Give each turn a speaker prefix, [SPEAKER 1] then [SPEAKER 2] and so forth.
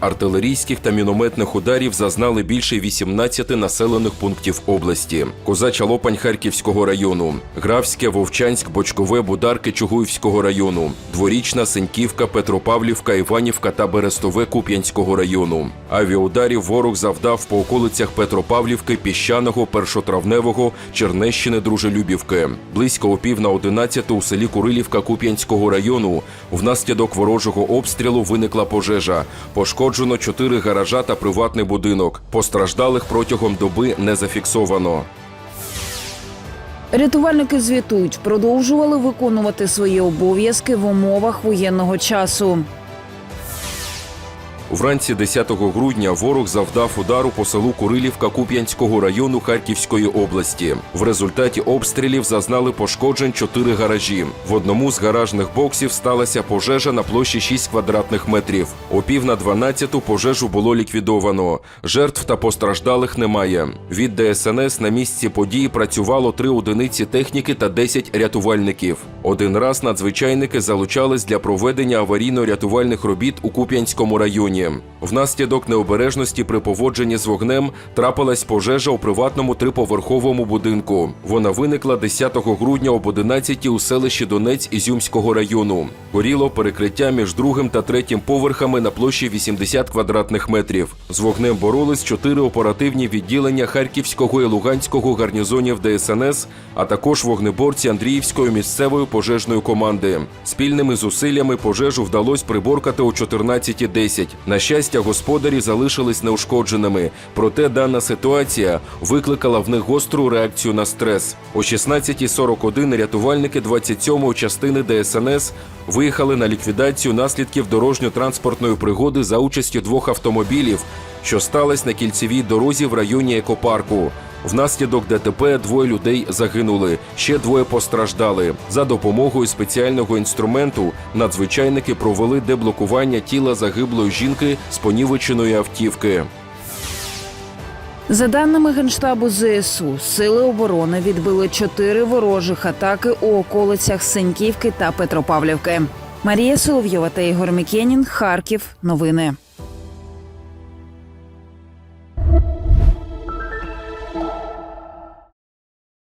[SPEAKER 1] Артилерійських та мінометних ударів зазнали більше 18 населених пунктів області. Козача Лопань Харківського району, Графське, Вовчанськ, Бочкове, Бударки Чугуївського району, Дворічна, Сеньківка, Петропавлівка, Іванівка та Берестове Куп'янського району. Авіаударів ворог завдав по околицях Петропавлівки, Піщаного, Першотравневого, Чернещини, Дружелюбівки. Близько о пів на одинадцяту у селі Курилівка Куп'янського району внаслідок ворожого обстрілу виникла пожежа. Пошкоджено чотири гаража та приватний будинок. Постраждалих протягом доби не зафіксовано.
[SPEAKER 2] Рятувальники звітують, продовжували виконувати свої обов'язки в умовах воєнного часу.
[SPEAKER 1] Вранці 10 грудня ворог завдав удару по селу Курилівка Куп'янського району Харківської області. В результаті обстрілів зазнали пошкоджень чотири гаражі. В одному з гаражних боксів сталася пожежа на площі 6 квадратних метрів. О пів на 12 пожежу було ліквідовано. Жертв та постраждалих немає. Від ДСНС на місці події працювало три одиниці техніки та 10 рятувальників. Один раз надзвичайники залучались для проведення аварійно-рятувальних робіт у Куп'янському районі. Внаслідок необережності при поводженні з вогнем трапилась пожежа у приватному триповерховому будинку. Вона виникла 10 грудня об 11 у селищі Донець Ізюмського району. Горіло перекриття між другим та третім поверхами на площі 80 квадратних метрів. З вогнем боролись чотири оперативні відділення Харківського і Луганського гарнізонів ДСНС, а також вогнеборці Андріївської місцевої пожежної команди. Спільними зусиллями пожежу вдалося приборкати о 14.10. На щастя, господарі залишились неушкодженими. Проте дана ситуація викликала в них гостру реакцію на стрес. О 16.41 рятувальники 27-ї частини ДСНС виїхали на ліквідацію наслідків дорожньо-транспортної пригоди за участю двох автомобілів, що сталося на кільцевій дорозі в районі екопарку. Внаслідок ДТП двоє людей загинули, ще двоє постраждали. За допомогою спеціального інструменту надзвичайники провели деблокування тіла загиблої жінки з понівеченої автівки.
[SPEAKER 2] За даними генштабу ЗСУ, сили оборони відбили чотири ворожих атаки у околицях Сеньківки та Петропавлівки. Марія Соловйова та Ігор Мікенін. Харків. Новини.